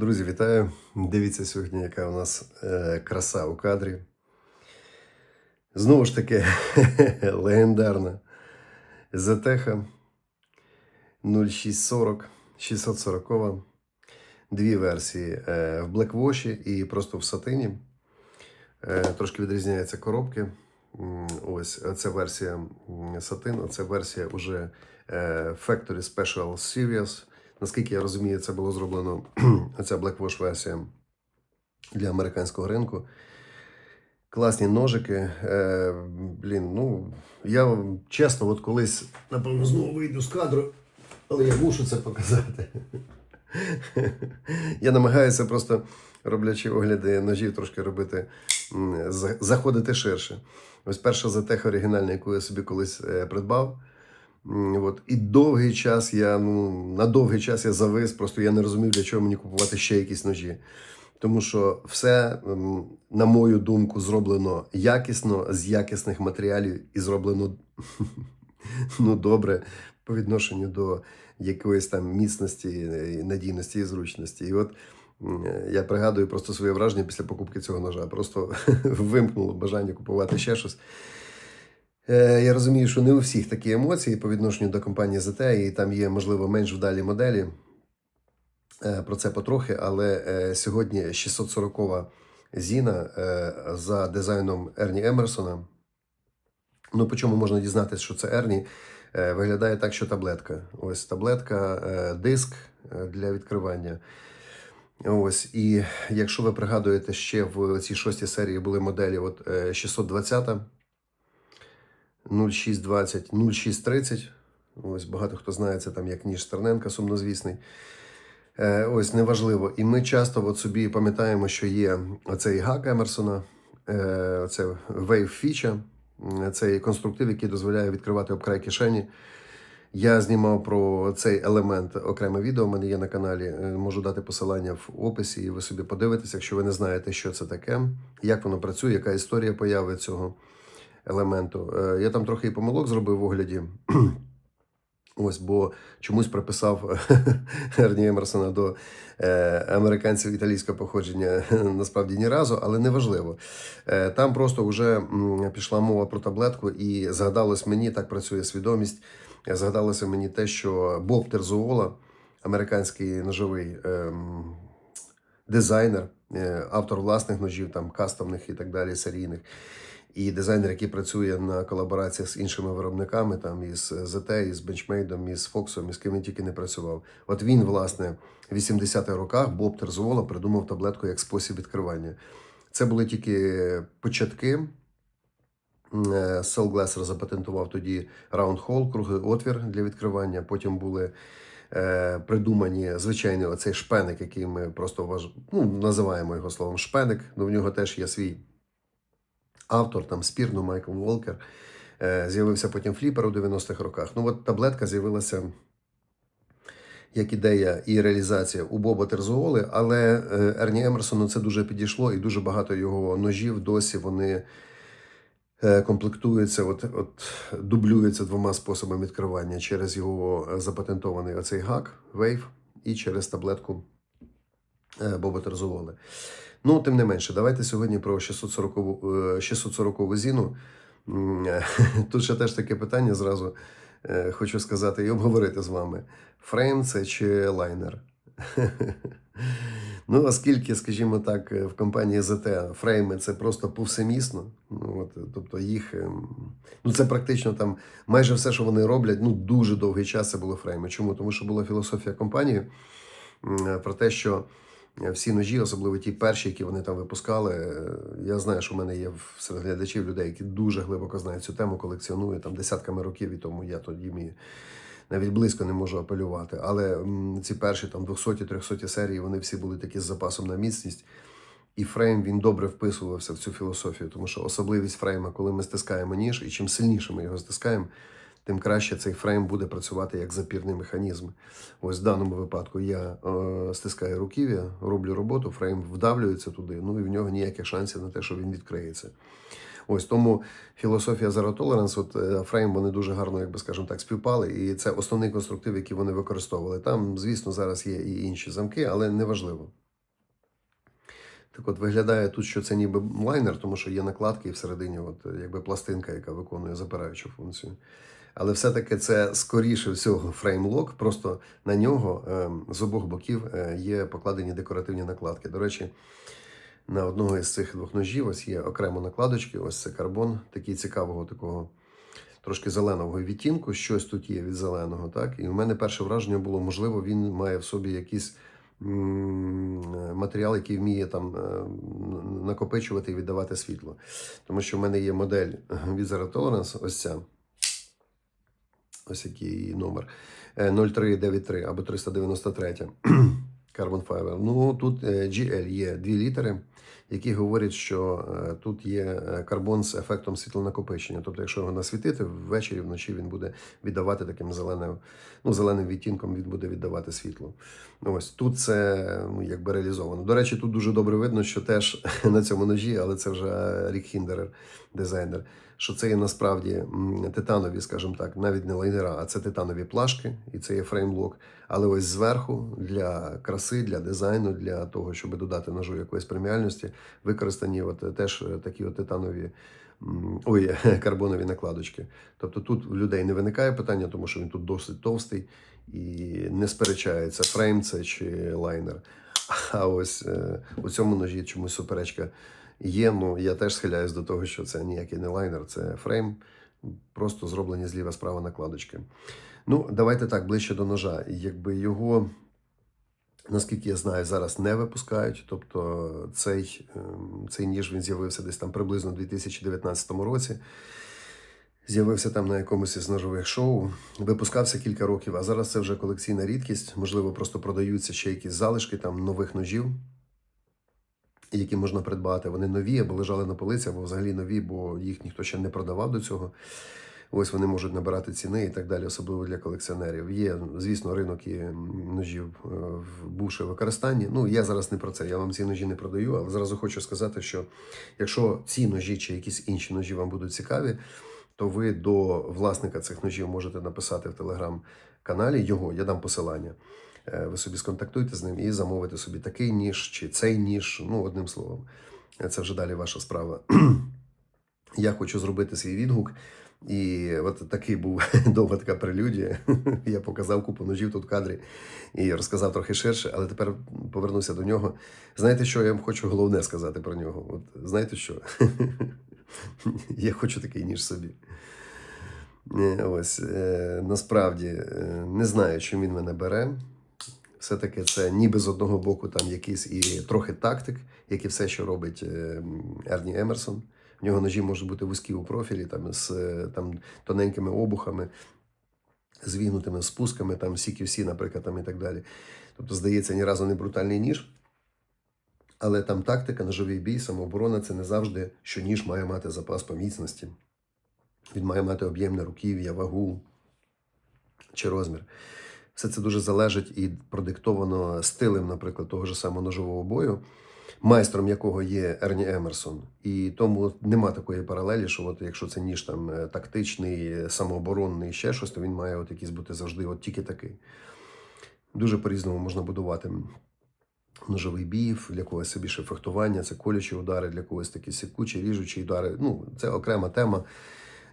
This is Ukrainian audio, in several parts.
Друзі, вітаю! Дивіться сьогодні, яка у нас е, краса у кадрі. Знову ж таки, легендарна Зетеха 0640, 640. Дві версії е, в блеквоші і просто в сатині. Е, трошки відрізняються коробки. Ось це версія сатин, це версія уже Factory Special Series. Наскільки я розумію, це було зроблено ця Black Wash версія для американського ринку. Класні ножики. Е, блін, ну я чесно, от колись, напевно, знову вийду з кадру, але я мушу це показати. Я намагаюся просто, роблячи огляди ножів, трошки робити, заходити ширше. Ось перша затеха оригінальна, яку я собі колись е, придбав. От. І довгий час я, ну, на довгий час я завис, просто я не розумів, для чого мені купувати ще якісь ножі. Тому що все, на мою думку, зроблено якісно, з якісних матеріалів і зроблено ну, добре по відношенню до якоїсь там міцності, надійності і зручності. І от я пригадую просто своє враження після покупки цього ножа. Просто вимкнуло бажання купувати ще щось. Е, Я розумію, що не у всіх такі емоції по відношенню до компанії ZT, і там є, можливо, менш вдалі моделі. Е, Про це потрохи, але е, сьогодні 640 Зіна за дизайном Ерні Емерсона. Ну, по чому можна дізнатися, що це Ерні? Виглядає так, що таблетка. Ось таблетка, диск для відкривання. Ось, і якщо ви пригадуєте, ще в цій шостій серії були моделі от, е, 620, 0620, 0630. Ось багато хто знає це там як ніж Стерненка, сумнозвісний. Е, Ось неважливо. І ми часто от собі пам'ятаємо, що є оцей гак Емерсона, е, це Wave Feature, цей конструктив, який дозволяє відкривати обкрай кишені. Я знімав про цей елемент окреме відео. У мене є на каналі. Е, Можу дати посилання в описі, і ви собі подивитесь, якщо ви не знаєте, що це таке, як воно працює, яка історія появи цього елементу. Е, Я там трохи і помилок зробив в огляді. Ось, бо чомусь приписав Ерні Емерсона до е, американців італійського походження насправді ні разу, але неважливо. Е, там просто вже м, пішла мова про таблетку, і згадалось мені, так працює свідомість. е, Згадалося мені те, що Боб Терзуола, американський ножовий ем, дизайнер, е, автор власних ножів, там кастомних і так далі, серійних. І дизайнер, який працює на колабораціях з іншими виробниками, там із ZT, із Benchmade, із Fox, із ким він тільки не працював. От він, власне, в 80-х роках Боб Терзуола придумав таблетку як спосіб відкривання. Це були тільки початки. Сел Глесер запатентував тоді Hole, круглий отвір для відкривання. Потім були е, придумані звичайний оцей шпеник, який ми просто вваж... ну, називаємо його словом шпеник. Ну, в нього теж є свій автор, там спірну Майкл Волкер. Е, з'явився потім фліпер у 90-х роках. Ну, от таблетка з'явилася як ідея і реалізація у Боба Терзуоли, але е, Ерні Емерсону це дуже підійшло, і дуже багато його ножів досі вони е, комплектуються, от, от дублюються двома способами відкривання через його запатентований оцей гак, Wave, і через таблетку Боба Терзуоли. Ну, тим не менше, давайте сьогодні про 640, е, 640 зіну. Е, Тут ще теж таке питання зразу е, хочу сказати і обговорити з вами. Фрейм це чи лайнер? Ну, оскільки, скажімо так, е, в компанії ZT фрейми це просто повсемісно. Ну, от, тобто їх, ем, ну це практично там майже все, що вони роблять, ну дуже довгий час це були фрейми. Чому? Тому що була філософія компанії про те, що всі ножі, особливо ті перші, які вони там випускали. е, Я знаю, що в мене є серед глядачів людей, які дуже глибоко знають цю тему, колекціонують там десятками років, і тому я тоді мій навіть близько не можу апелювати. Але ці перші там 200-300 серії, вони всі були такі з запасом на міцність. І фрейм він добре вписувався в цю філософію, тому що особливість фрейма, коли ми стискаємо ніж, і чим сильніше ми його стискаємо, тим краще цей фрейм буде працювати як запірний механізм. Ось в даному випадку я е, стискаю руків'я, роблю роботу, фрейм вдавлюється туди, ну і в нього ніяких шансів на те, що він відкриється. Ось тому філософія Zero Tolerance, от е, фрейм, вони дуже гарно, як би так, співпали. І це основний конструктив, який вони використовували. Там, звісно, зараз є і інші замки, але неважливо. Так от виглядає тут, що це ніби лайнер, тому що є накладки і всередині, от якби пластинка, яка виконує запираючу функцію. Але все-таки це скоріше всього фреймлок, просто на нього ем, з обох боків е, є покладені декоративні накладки. До речі, на одного із цих двох ножів ось є окремо накладочки. Ось це карбон, такий цікавого такого трошки зеленого відтінку. Щось тут є від зеленого. Так? І у мене перше враження було, можливо, він має в собі якийсь матеріал, який вміє там е, накопичувати і віддавати світло. Тому що в мене є модель від Zero Tolerance, ось ця. Ось який номер. Е, 0393 або 393. Carbon Fiber. Ну тут е, GL є дві літери, які говорять, що е, тут є е, карбон з ефектом світлонакопичення. Тобто, якщо його насвітити, ввечері, вночі він буде віддавати таким зеленим, ну, зеленим відтінком, він буде віддавати світло. Ось тут це ну, якби реалізовано. До речі, тут дуже добре видно, що теж на цьому ножі, але це вже Рік Хіндерер, дизайнер. Що це є насправді титанові, скажімо так, навіть не лайнера, а це титанові плашки, і це є фреймблок. Але ось зверху для краси, для дизайну, для того, щоб додати ножу якоїсь преміальності, використані от е, теж е, такі от титанові. Ой, карбонові накладочки. Тобто тут у людей не виникає питання, тому що він тут досить товстий і не сперечається, фрейм це чи лайнер. А ось е, у цьому ножі чомусь суперечка є. Ну я теж схиляюсь до того, що це ніякий не лайнер, це фрейм, просто зроблені зліва справа накладочки. Ну, давайте так, ближче до ножа. Якби його, наскільки я знаю, зараз не випускають. Тобто цей, ем, цей ніж він з'явився десь там приблизно у 2019 році. З'явився там на якомусь із ножових шоу, випускався кілька років, а зараз це вже колекційна рідкість. Можливо, просто продаються ще якісь залишки там нових ножів, які можна придбати. Вони нові або лежали на полиці, або взагалі нові, бо їх ніхто ще не продавав до цього. Ось вони можуть набирати ціни і так далі, особливо для колекціонерів. Є, звісно, ринок і ножів е, в бувши використанні. Ну, я зараз не про це. Я вам ці ножі не продаю, але зразу хочу сказати, що якщо ці ножі чи якісь інші ножі вам будуть цікаві, то ви до власника цих ножів можете написати в телеграм-каналі його, я дам посилання. Е, Ви собі сконтактуйте з ним і замовите собі такий ніж чи цей ніж. Ну, одним словом, це вже далі ваша справа. Я хочу зробити свій відгук. І от такий був довга така прелюдія. Я показав купу ножів тут в кадрі і розказав трохи ширше, але тепер повернуся до нього. Знаєте, що я вам хочу головне сказати про нього? От знаєте що? Я хочу такий ніж собі. Е, Ось е, насправді е, не знаю, чим він мене бере. Все-таки це ніби з одного боку там якийсь і трохи тактик, як і все, що робить Ерні Емерсон. В нього ножі можуть бути вузькі у профілі, там з е, там, тоненькими обухами, звігнутими спусками, там CQC, наприклад, там, і так далі. Тобто, здається, ні разу не брутальний ніж. Але там тактика, ножовий бій, самооборона це не завжди, що ніж має мати запас по міцності. Він має мати об'ємне руків'я, вагу чи розмір. Все це дуже залежить і продиктовано стилем, наприклад, того ж самого ножового бою, майстром якого є Ерні Емерсон. І тому нема такої паралелі, що от якщо це ніж там е, тактичний, е, самооборонний, ще щось, то він має от якийсь бути завжди от тільки такий. Дуже по-різному можна будувати ножовий бій, для когось це більше фехтування, це колючі удари, для когось такі секучі, ріжучі удари. Ну, це окрема тема.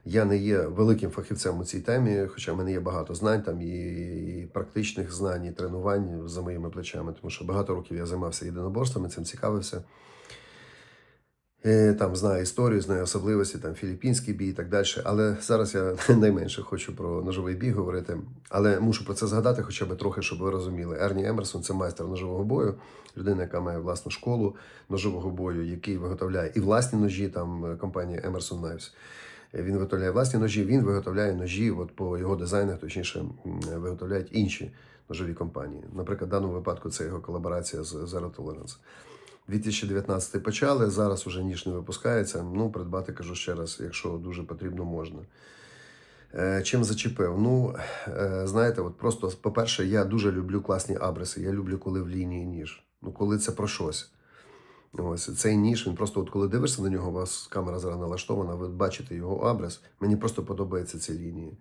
Я не є великим фахівцем у цій темі, хоча в мене є багато знань там і, і практичних знань, і тренувань за моїми плечами, тому що багато років я займався єдиноборствами, цим цікавився. Е, Там знаю історію, знаю особливості, там філіппінський бій і так далі. Але зараз я найменше хочу про ножовий бій говорити. Але мушу про це згадати, хоча б трохи, щоб ви розуміли. Ерні Емерсон це майстер ножового бою, людина, яка має власну школу ножового бою, який виготовляє і власні ножі, там компанія Emerson Knives. Він виготовляє власні ножі, він виготовляє ножі, от по його дизайнах, точніше, виготовляють інші ножові компанії. Наприклад, в даному випадку це його колаборація з Zero Tolerance. 2019 почали, зараз уже ніж не випускається. Ну, придбати, кажу ще раз, якщо дуже потрібно, можна. Е, Чим зачепив? Ну, е, знаєте, от просто, по-перше, я дуже люблю класні абреси. Я люблю, коли в лінії ніж. Ну, коли це про щось. Ось цей ніж, він просто, от коли дивишся на нього, у вас камера зараз налаштована, ви бачите його абрес. Мені просто подобаються ці лінії.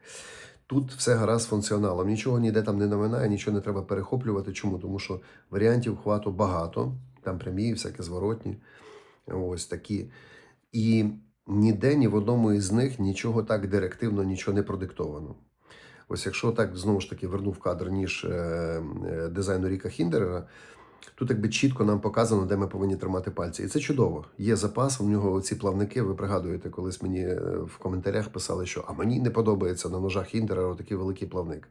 Тут все гаразд з функціоналом. Нічого ніде там не наминає, нічого не треба перехоплювати. Чому? Тому що варіантів хвату багато. там прямі, всякі зворотні. Ось такі. І ніде ні в одному із них нічого так директивно, нічого не продиктовано. Ось якщо так знову ж таки вернув кадр ніж е, е, дизайну Ріка Хіндерера, тут якби чітко нам показано, де ми повинні тримати пальці. І це чудово. Є запас, у нього ці плавники. Ви пригадуєте, колись мені е, в коментарях писали, що а мені не подобається на ножах Хіндерера такий великий плавник.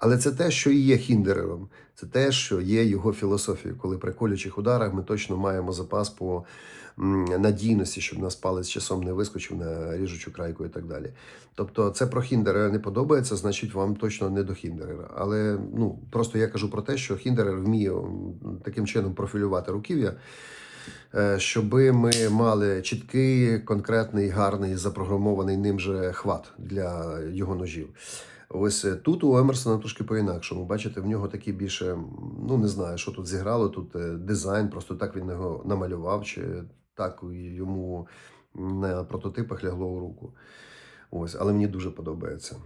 Але це те, що і є Хіндерером. Це те, що є його філософією. Коли при колючих ударах ми точно маємо запас по надійності, щоб нас палець часом не вискочив на ріжучу крайку і так далі. Тобто, це про Хіндерера не подобається, значить, вам точно не до Хіндерера. Але ну просто я кажу про те, що Хіндерер вміє таким чином профілювати руків'я. е, Щоби ми мали чіткий, конкретний, гарний, запрограмований ним же хват для його ножів. Ось е, тут у Емерсона трошки по-інакшому. Бачите, в нього такі більше, ну не знаю, що тут зіграло. Тут е, дизайн, просто так він його намалював, чи так йому на прототипах лягло у руку. Ось, але мені дуже подобається.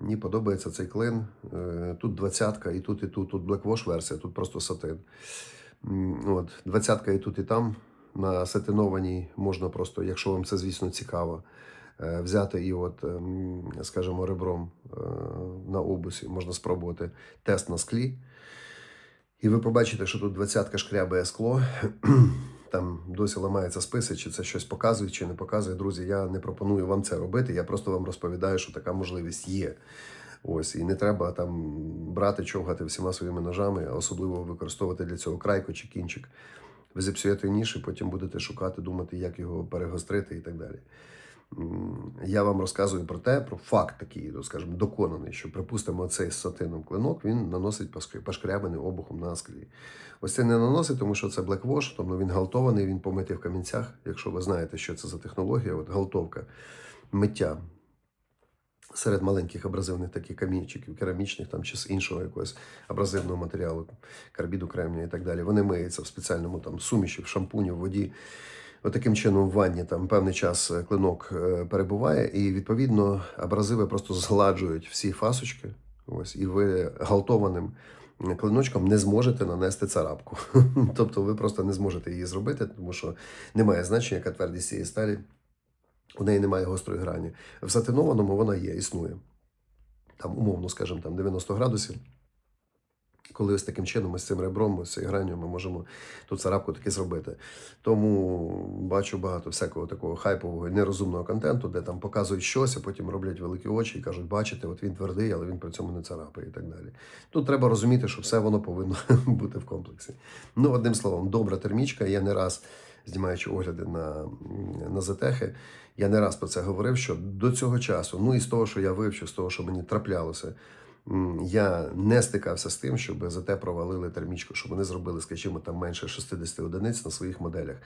Мені подобається цей клин. Е, Тут двадцятка, і тут, і тут. Тут Black версія, тут просто сатин. От, двадцятка і тут, і там. На сатинованій можна просто, якщо вам це, звісно, цікаво, взяти і, от, ем, скажімо, ребром е, на обусі можна спробувати тест на склі. І ви побачите, що тут двадцятка шкрябає скло. Там досі ламається списи, чи це щось показує, чи не показує. Друзі, я не пропоную вам це робити. Я просто вам розповідаю, що така можливість є. Ось, і не треба там брати, човгати всіма своїми ножами, а особливо використовувати для цього крайку чи кінчик. Ви зіпсуєте ніж, і потім будете шукати, думати, як його перегострити і так далі. Я вам розказую про те, про факт такий, ну, скажімо, доконаний, що, припустимо, цей сатином клинок він наносить пошк- обухом на склі. Ось це не наносить, тому що це блеквош, тому він галтований, він помитий в камінцях. Якщо ви знаєте, що це за технологія, от галтовка, миття серед маленьких абразивних таких камінчиків, керамічних там чи з іншого якогось абразивного матеріалу, карбіду, кремнія і так далі. Вони миються в спеціальному там суміші, в шампуні, в воді. Отаким чином в ванні там певний час е, клинок е, перебуває, і відповідно абразиви просто згладжують всі фасочки. Ось, і ви галтованим клиночком не зможете нанести царапку. тобто ви просто не зможете її зробити, тому що немає значення, яка твердість цієї сталі. У неї немає гострої грані. В сатинованому вона є, існує. Там, умовно, скажімо, там 90 градусів. Коли ось таким чином, ось цим ребром, ось цією гранню, ми можемо ту царапку таки зробити. Тому бачу багато всякого такого хайпового нерозумного контенту, де там показують щось, а потім роблять великі очі і кажуть, бачите, от він твердий, але він при цьому не царапає і так далі. Тут треба розуміти, що все воно повинно бути в комплексі. Ну, одним словом, добра термічка. Я не раз, знімаючи огляди на, на зетехи, я не раз про це говорив, що до цього часу, ну і з того, що я вивчив, з того, що мені траплялося, я не стикався з тим, щоб за те провалили термічку, щоб вони зробили, скажімо, там менше 60 одиниць на своїх моделях.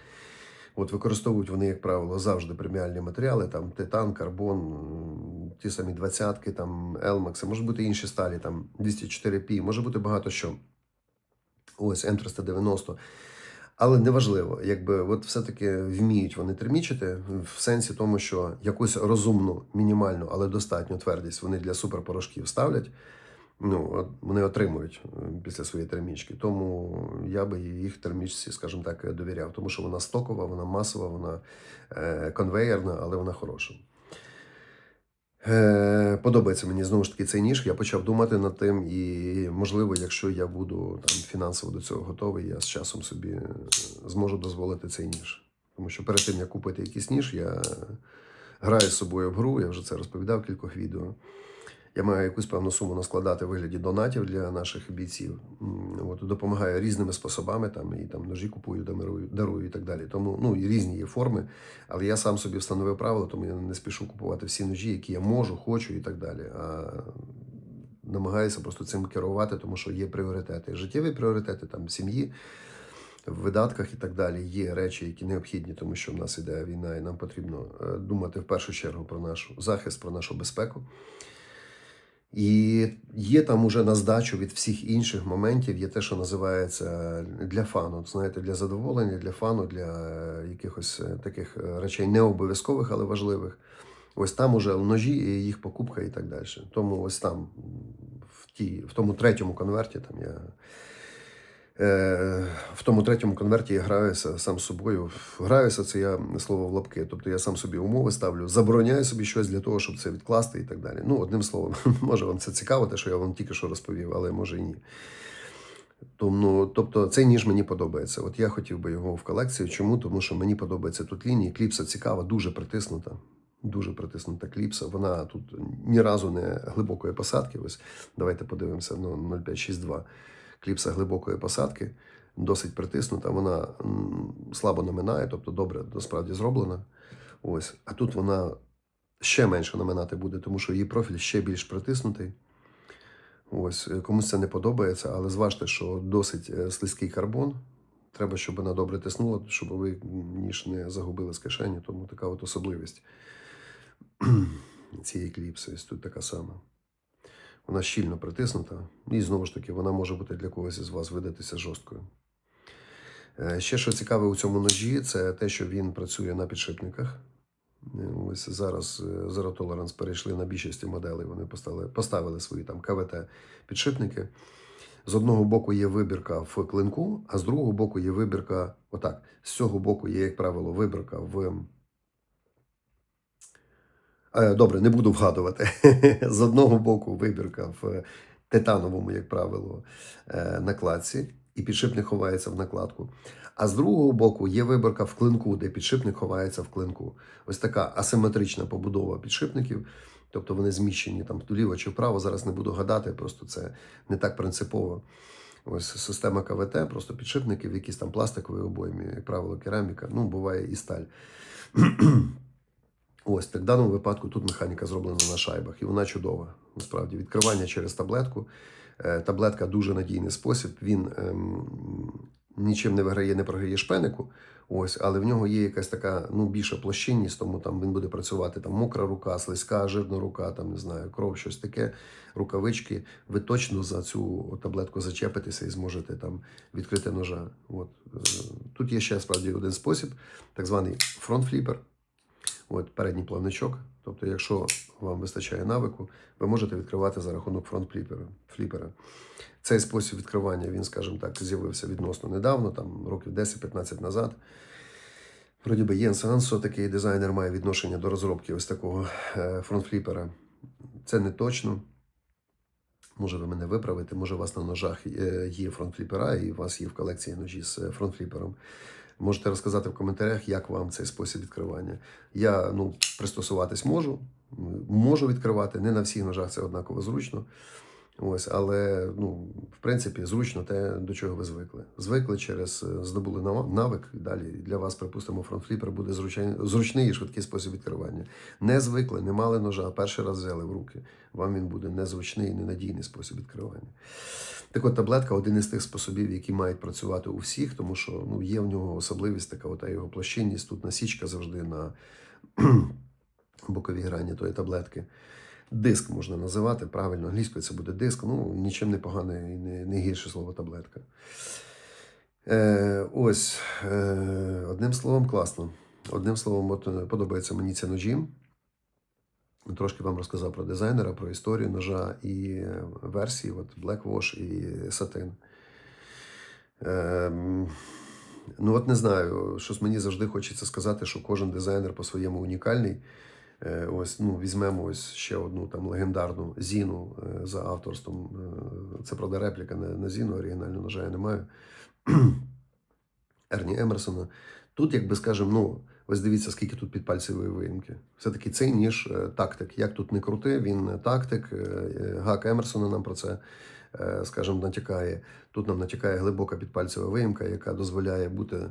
От використовують вони, як правило, завжди преміальні матеріали, там титан, карбон, ті самі двадцятки, там Елмакси, може бути інші сталі, там 204P, може бути багато що. Ось М390. Але неважливо, якби от все-таки вміють вони термічити в сенсі тому, що якусь розумну, мінімальну, але достатню твердість вони для суперпорошків ставлять. Ну, вони отримують е, після своєї термічки. Тому я би їх термічці, скажімо так, довіряв, тому що вона стокова, вона масова, вона е, конвейерна, але вона хороша. Е, подобається мені знову ж таки цей ніж. Я почав думати над тим, і можливо, якщо я буду там фінансово до цього готовий, я з часом собі е, зможу дозволити цей ніж. Тому що перед тим як купити якийсь ніж, я граю з собою в гру, я вже це розповідав в кількох відео. Я маю якусь певну суму наскладати в вигляді донатів для наших бійців. От допомагаю різними способами, там і там ножі купую, дарую, дарую і так далі. Тому ну і різні є форми. Але я сам собі встановив правила, тому я не спішу купувати всі ножі, які я можу, хочу і так далі. А намагаюся просто цим керувати, тому що є пріоритети. Життєві пріоритети там сім'ї. В видатках і так далі є речі, які необхідні, тому що в нас іде війна, і нам потрібно е, думати в першу чергу про наш захист, про нашу безпеку. І є там уже на здачу від всіх інших моментів, є те, що називається для фану. Знаєте, для задоволення, для фану, для е, якихось е, таких е, речей не обов'язкових, але важливих. Ось там уже ножі, і їх покупка і так далі. Тому ось там, в, тій, в тому третьому конверті, там я в тому третьому конверті я граюся сам собою. Граюся це я слово в лапки. Тобто я сам собі умови ставлю, забороняю собі щось для того, щоб це відкласти і так далі. Ну, одним словом, може вам це цікаво, те, що я вам тільки що розповів, але може і ні. Тому, тобто цей ніж мені подобається. От я хотів би його в колекцію. Чому? Тому що мені подобається тут лінії. Кліпса цікава, дуже притиснута. Дуже притиснута кліпса. Вона тут ні разу не глибокої посадки. Ось давайте подивимося ну, 0562. Кліпса глибокої посадки, досить притиснута. Вона слабо наминає, тобто добре насправді зроблена. Ось. А тут вона ще менше наминати буде, тому що її профіль ще більш притиснутий. Ось е, комусь це не подобається, але зважте, що досить е, слизький карбон. Треба, щоб вона добре тиснула, щоб ви ніж не загубили з кишені, тому така от особливість цієї кліпси. Ось тут така сама. Вона щільно притиснута, і знову ж таки, вона може бути для когось із вас видатися жорсткою. Е, Ще що цікаве у цьому ножі, це те, що він працює на підшипниках. Е, Ось зараз е, Zero Tolerance перейшли на більшості моделей. Вони поставили, поставили свої там КВТ підшипники. З одного боку є вибірка в клинку, а з другого боку є вибірка. Отак. З цього боку є, як правило, вибірка в. Е, Добре, не буду вгадувати. З одного боку вибірка в титановому, як правило, е, накладці, і підшипник ховається в накладку. А з другого боку є вибірка в клинку, де підшипник ховається в клинку. Ось така асиметрична побудова підшипників. Тобто вони зміщені там вліво чи вправо. Зараз не буду гадати, просто це не так принципово. Ось система КВТ, просто підшипники в якісь там пластикові обоймі, як правило, кераміка, ну буває і сталь. Ось так в даному випадку тут механіка зроблена на шайбах, і вона чудова. Насправді, відкривання через таблетку. Е, Таблетка дуже надійний спосіб. Він ем, нічим не виграє, не програє шпенику. Ось, але в нього є якась така ну, більша площинність, тому там він буде працювати там мокра рука, слизька, жирна рука, там не знаю, кров, щось таке, рукавички. Ви точно за цю таблетку зачепитеся і зможете там відкрити ножа. От. е, Тут є ще справді один спосіб, так званий фронт-фліпер. От передній плавничок. Тобто, якщо вам вистачає навику, ви можете відкривати за рахунок фронт-фліпера. фліпера. Цей спосіб відкривання, він, скажімо так, з'явився відносно недавно, там років 10-15 назад. Вроді би, Єн Сансо, такий дизайнер, має відношення до розробки ось такого е, фронт-фліпера. Це не точно. Може, ви мене виправите, може, у вас на ножах е, є фронт-фліпера, і у вас є в колекції ножі з е, фронт-фліпером. Можете розказати в коментарях, як вам цей спосіб відкривання. Я ну, пристосуватись можу, можу відкривати. Не на всіх ножах це однаково зручно. Ось, але ну, в принципі зручно те, до чого ви звикли. Звикли через е, здобули навик. і Далі для вас, припустимо, фронтфліпер буде зручний, зручний і швидкий спосіб відкривання. Не звикли, не мали ножа, перший раз взяли в руки. Вам він буде незручний і ненадійний спосіб відкривання. Так от таблетка один із тих способів, які мають працювати у всіх, тому що ну, є в нього особливість така, ота його площинність. Тут насічка завжди на боковій грані тої таблетки. Диск можна називати правильно, англійською це буде диск. Ну, нічим не погане і не, не гірше слово таблетка. Е, ось, е, одним словом, класно. Одним словом, от, е, подобається мені ці ножі. Трошки вам розказав про дизайнера, про історію ножа і е, версії, от Black Wash і Satin. Ем, ну, от не знаю, щось мені завжди хочеться сказати, що кожен дизайнер по-своєму унікальний. Е, Ось, ну, візьмемо ось ще одну там легендарну Зіну е, за авторством. Е, Це, правда, репліка на, на Зіну, оригінального ножа я не маю. Ерні Емерсона. Тут, якби скажемо, ну, ось дивіться, скільки тут підпальцевої виїмки. Все-таки цей ніж тактик. Як тут не крути, він тактик. Гак Емерсона нам про це, скажімо, натякає. Тут нам натякає глибока підпальцева виїмка, яка дозволяє бути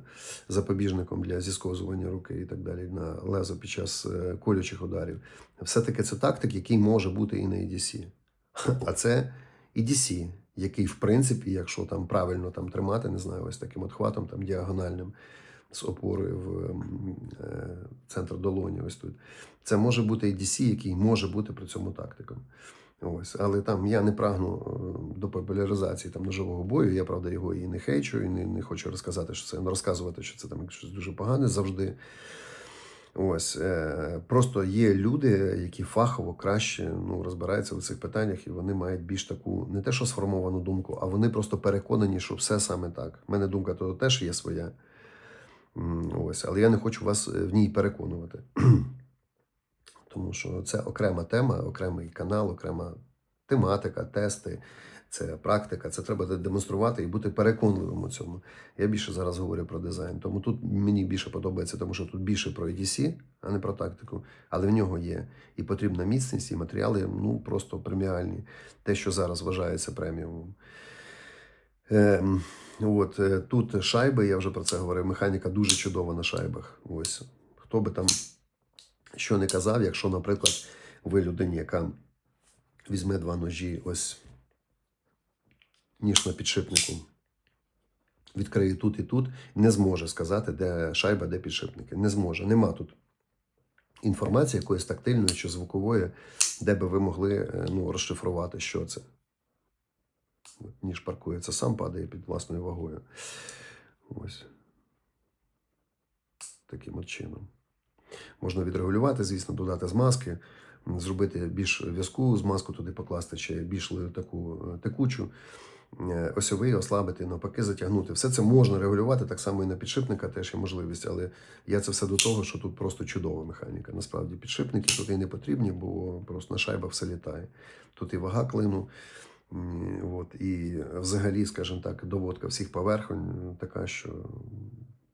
запобіжником для зісковзування руки і так далі на лезо під час е, колючих ударів. Все-таки це тактик, який може бути і на EDC. А це EDC, який, в принципі, якщо там правильно там тримати, не знаю, ось таким от хватом, там діагональним з опорою в е, центр долоні, ось тут. Це може бути EDC, який може бути при цьому тактиком. Ось, але там я не прагну е, до популяризації там ножового бою. Я правда його і не хейчу, і не, не хочу розказати, що це розказувати, що це там щось дуже погане завжди. Ось е, просто є люди, які фахово краще ну, розбираються у цих питаннях, і вони мають більш таку не те, що сформовану думку, а вони просто переконані, що все саме так. У мене думка то теж є своя. Ось, але я не хочу вас е, в ній переконувати. Тому що це окрема тема, окремий канал, окрема тематика, тести, це практика. Це треба демонструвати і бути переконливим у цьому. Я більше зараз говорю про дизайн. Тому тут мені більше подобається, тому що тут більше про EDC, а не про тактику. Але в нього є і потрібна міцність, і матеріали ну просто преміальні. Те, що зараз вважається преміумом. Ем, от е, тут шайби, я вже про це говорив. Механіка дуже чудова на шайбах. Ось хто би там що не казав, якщо, наприклад, ви людині, яка візьме два ножі, ось ніж на підшипнику, відкриє тут і тут, не зможе сказати, де шайба, де підшипники. Не зможе. Нема тут інформації якоїсь тактильної чи звукової, де би ви могли е, ну, розшифрувати, що це. Ніж паркується, сам падає під власною вагою. Ось. Таким от чином. Можна відрегулювати, звісно, додати змазки, зробити більш в'язку змазку туди покласти, чи більш таку е, текучу, е, осьовий ослабити, навпаки, затягнути. Все це можна регулювати, так само і на підшипника теж є можливість, але я це все до того, що тут просто чудова механіка. Насправді підшипники тут і не потрібні, бо просто на шайба все літає. Тут і вага клину. От, і взагалі, скажімо так, доводка всіх поверхонь така, що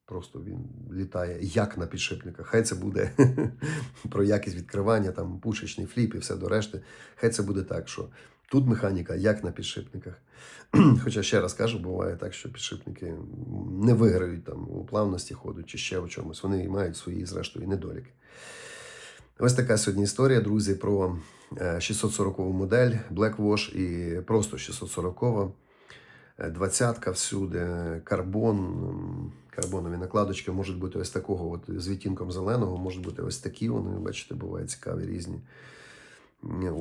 Просто він літає як на підшипниках. Хай це буде про якість відкривання, там пушечний фліп і все до решти. Хай це буде так, що тут механіка як на підшипниках. Хоча ще раз кажу, буває так, що підшипники не виграють там у плавності ходу чи ще в чомусь. Вони мають свої, зрештою, недоліки. Ось така сьогодні історія, друзі, про е, 640 модель Black Wash і просто 640. Е, Двадцятка всюди, карбон, карбонові накладочки можуть бути ось такого, от з відтінком зеленого, можуть бути ось такі. Вони, бачите, бувають цікаві різні.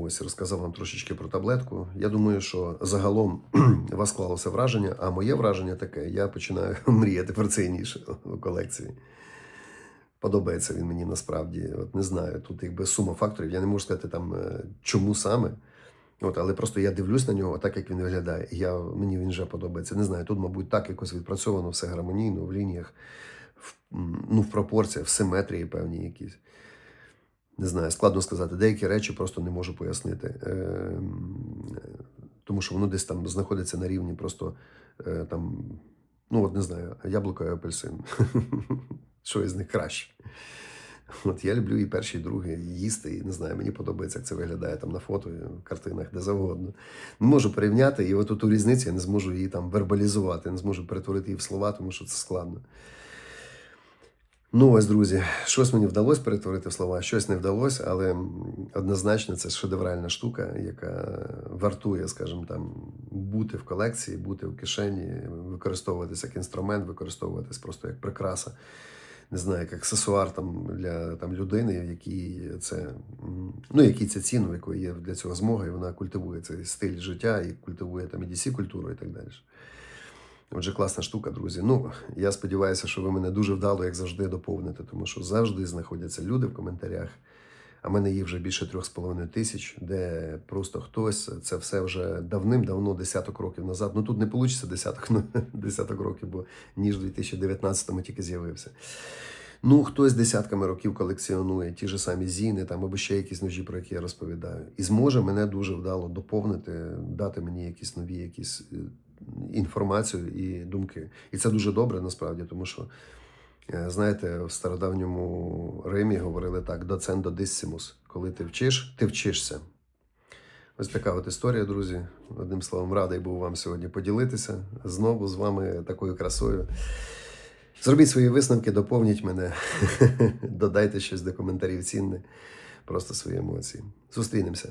Ось розказав вам трошечки про таблетку. Я думаю, що загалом у вас склалося враження, а моє враження таке: я починаю мріяти про цей ніж у колекції. Подобається він мені насправді. От не знаю, тут якби сума факторів. Я не можу сказати там е, чому саме. От, але просто я дивлюсь на нього, так як він виглядає. Я, мені він вже подобається. Не знаю, тут, мабуть, так якось відпрацьовано все гармонійно, в лініях, в, ну, в пропорціях, в симетрії певні якісь. Не знаю, складно сказати. Деякі речі просто не можу пояснити. Е, тому що воно десь там знаходиться на рівні просто е, там, ну от не знаю, яблуко і апельсин. Що із них краще? От я люблю і перший, і другий і їсти, і не знаю, мені подобається, як це виглядає там на фото, в картинах, де завгодно. Не можу порівняти, і от ту різницю я не зможу її там вербалізувати, не зможу перетворити її в слова, тому що це складно. Ну, ось, друзі, щось мені вдалося перетворити в слова, щось не вдалося, але однозначно це шедевральна штука, яка вартує, скажімо, там, бути в колекції, бути в кишені, використовуватися як інструмент, використовуватись просто як прикраса не знаю, як аксесуар там для там людини, якій це ну, який це ціну, якої є для цього змога, і вона культивує цей стиль життя і культивує там EDC культуру і так далі. Отже, класна штука, друзі. Ну, я сподіваюся, що ви мене дуже вдало, як завжди, доповните, тому що завжди знаходяться люди в коментарях. А в мене їх вже більше трьох з половиною тисяч, де просто хтось це все вже давним-давно, десяток років назад. Ну тут не вийде десяток, ну, десяток років, бо ніж в 2019-му тільки з'явився. Ну, хтось десятками років колекціонує ті ж самі зіни, там або ще якісь ножі, про які я розповідаю, і зможе мене дуже вдало доповнити, дати мені якісь нові якісь е, інформацію і думки. І це дуже добре насправді, тому що. Е, Знаєте, в стародавньому Римі говорили так: доцендо диссимус. Коли ти вчиш, ти вчишся. Ось така от історія, друзі. Одним словом, радий був вам сьогодні поділитися знову з вами такою красою. Зробіть свої висновки, доповніть мене, додайте щось до коментарів цінне, просто свої емоції. Зустрінемося.